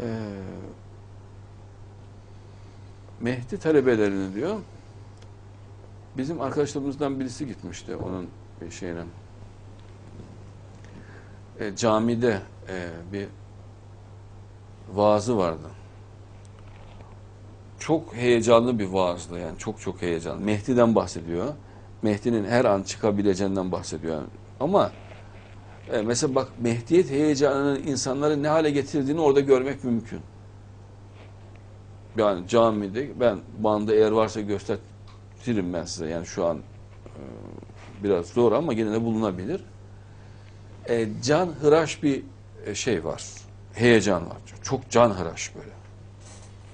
Ee, Mehdi talebelerini diyor. Bizim arkadaşlarımızdan birisi gitmişti onun şeyine. E, camide e, bir vaazı vardı. Çok heyecanlı bir vaazdı yani çok çok heyecanlı. Mehdi'den bahsediyor. Mehdi'nin her an çıkabileceğinden bahsediyor. Yani. Ama e, mesela bak Mehdiyet heyecanının insanları ne hale getirdiğini orada görmek mümkün. Yani camide ben bandı eğer varsa gösteririm ben size. Yani şu an e, biraz zor ama yine de bulunabilir. E, can hıraş bir e, şey var. Heyecan var. Çok can hıraş böyle.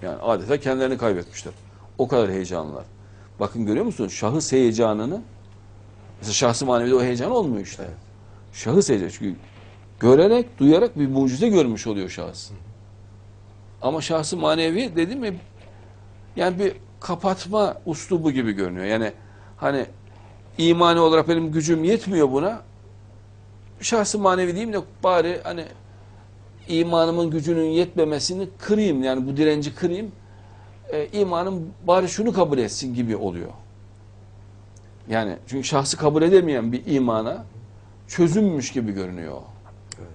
Yani adeta kendilerini kaybetmişler. O kadar heyecanlar. Bakın görüyor musun? Şahıs heyecanını mesela şahsı manevide o heyecan olmuyor işte. Evet. Şahıs heyecanı. Çünkü görerek, duyarak bir mucize görmüş oluyor şahıs. Ama şahsı manevi dedim mi yani bir kapatma uslubu gibi görünüyor. Yani hani imani olarak benim gücüm yetmiyor buna. Şahsı manevi diyeyim de bari hani imanımın gücünün yetmemesini kırayım. Yani bu direnci kırayım. E, imanım bari şunu kabul etsin gibi oluyor. Yani çünkü şahsı kabul edemeyen bir imana çözümmüş gibi görünüyor. Evet.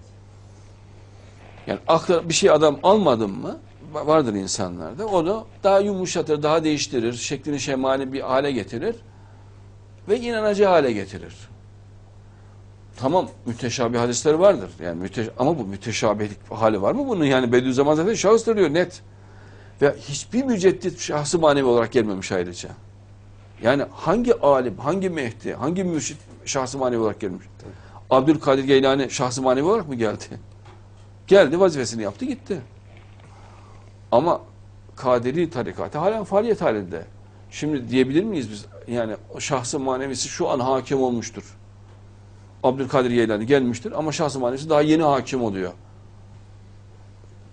Yani akla bir şey adam almadın mı va- vardır insanlarda. Onu daha yumuşatır, daha değiştirir, şeklini şemali bir hale getirir ve inanacağı hale getirir. Tamam müteşabih hadisleri vardır. Yani müte ama bu müteşabihlik hali var mı bunun? Yani Bediüzzaman zaten şahıstır diyor net. Ve hiçbir müceddit şahsı manevi olarak gelmemiş ayrıca. Yani hangi alim, hangi mehdi, hangi mürşit şahsı manevi olarak gelmiş? Abdülkadir Geylani şahsı manevi olarak mı geldi? Geldi vazifesini yaptı gitti. Ama Kaderi tarikatı halen faaliyet halinde. Şimdi diyebilir miyiz biz yani şahsı manevisi şu an hakim olmuştur. Abdülkadir Geylani gelmiştir ama şahsı manevisi daha yeni hakim oluyor.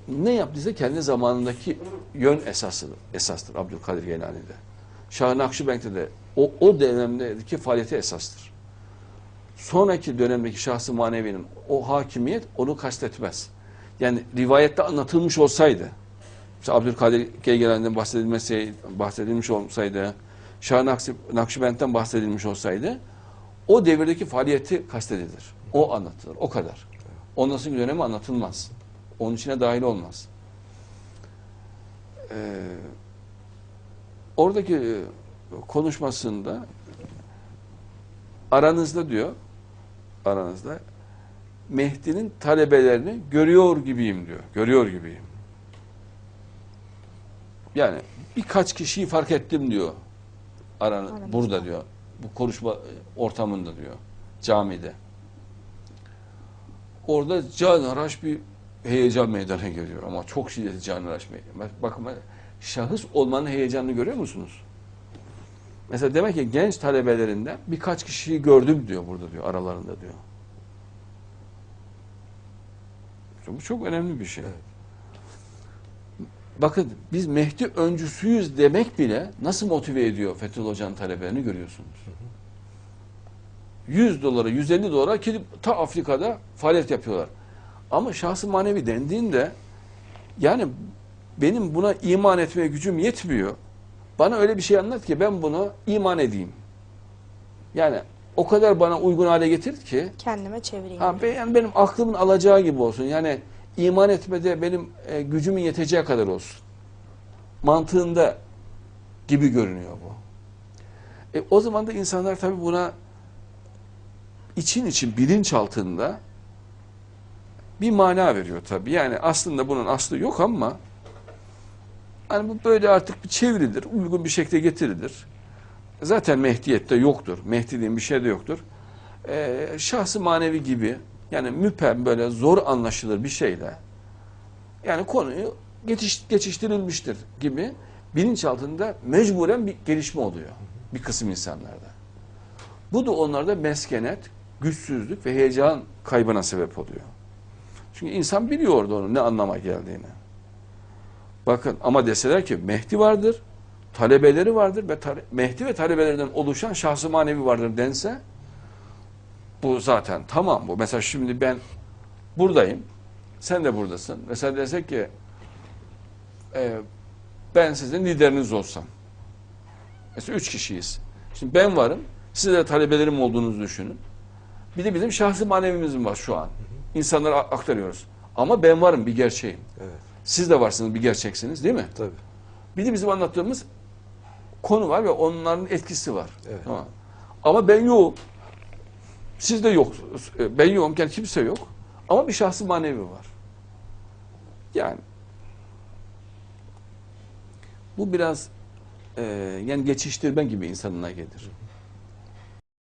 Ne yaptıysa kendi zamanındaki yön esasıdır, esastır Abdülkadir Geylani'de. Şah-ı Nakşibend'de de o, o dönemdeki faaliyeti esastır. Sonraki dönemdeki şahsı manevinin o hakimiyet onu kastetmez. Yani rivayette anlatılmış olsaydı, mesela Abdülkadir Geylani'den bahsedilmesi, bahsedilmiş olsaydı, Nakşi- Nakşibend'den bahsedilmiş olsaydı, o devirdeki faaliyeti kastedilir. O anlatılır. O kadar. Ondan sonra dönemi anlatılmaz. Onun içine dahil olmaz. Ee, oradaki e, konuşmasında aranızda diyor aranızda Mehdi'nin talebelerini görüyor gibiyim diyor. Görüyor gibiyim. Yani birkaç kişiyi fark ettim diyor. Aran Aramızda. burada diyor. Bu konuşma e, ortamında diyor. Camide. Orada canhıraş bir heyecan meydana geliyor ama çok şiddetli canhıraş meydana. Bak- Bakın bak, şahıs olmanın heyecanını görüyor musunuz? Mesela demek ki genç talebelerinden birkaç kişiyi gördüm diyor burada diyor aralarında diyor. Bu çok önemli bir şey. Evet. Bakın biz Mehdi öncüsüyüz demek bile nasıl motive ediyor Fethullah Hoca'nın talebelerini görüyorsunuz. 100 dolara, 150 dolara gidip ta Afrika'da faaliyet yapıyorlar. Ama şahsı manevi dendiğinde yani benim buna iman etmeye gücüm yetmiyor. Bana öyle bir şey anlat ki ben buna iman edeyim. Yani o kadar bana uygun hale getir ki Kendime çevireyim. Ha, yani benim aklımın alacağı gibi olsun. Yani iman etmede benim e, gücümün yeteceği kadar olsun. Mantığında gibi görünüyor bu. E, o zaman da insanlar tabii buna için için bilinç altında bir mana veriyor tabii. Yani aslında bunun aslı yok ama hani bu böyle artık bir çevrilir, uygun bir şekilde getirilir. Zaten Mehdiyette yoktur. Mehdiliğin bir şey de yoktur e, şahsı manevi gibi yani müpem böyle zor anlaşılır bir şeyle yani konuyu geçiş, geçiştirilmiştir gibi bilinç altında mecburen bir gelişme oluyor bir kısım insanlarda. Bu da onlarda meskenet, güçsüzlük ve heyecan kaybına sebep oluyor. Çünkü insan biliyor orada onun ne anlama geldiğini. Bakın ama deseler ki Mehdi vardır, talebeleri vardır ve tale- Mehdi ve talebelerinden oluşan şahsı manevi vardır dense bu zaten tamam bu. Mesela şimdi ben buradayım. Sen de buradasın. Mesela desek ki e, ben sizin lideriniz olsam. Mesela üç kişiyiz. Şimdi ben varım. Siz de talebelerim olduğunuzu düşünün. Bir de bizim şahsi manevimiz var şu an. İnsanlara aktarıyoruz. Ama ben varım bir gerçeğim. Evet. Siz de varsınız bir gerçeksiniz değil mi? Tabii. Bir de bizim anlattığımız konu var ve onların etkisi var. Evet. Tamam. Ama ben yokum. Siz de yok. Ben. Yani kimse yok. Ama bir şahsi manevi var. Yani bu biraz e, yani geçiştirme gibi insanına gelir.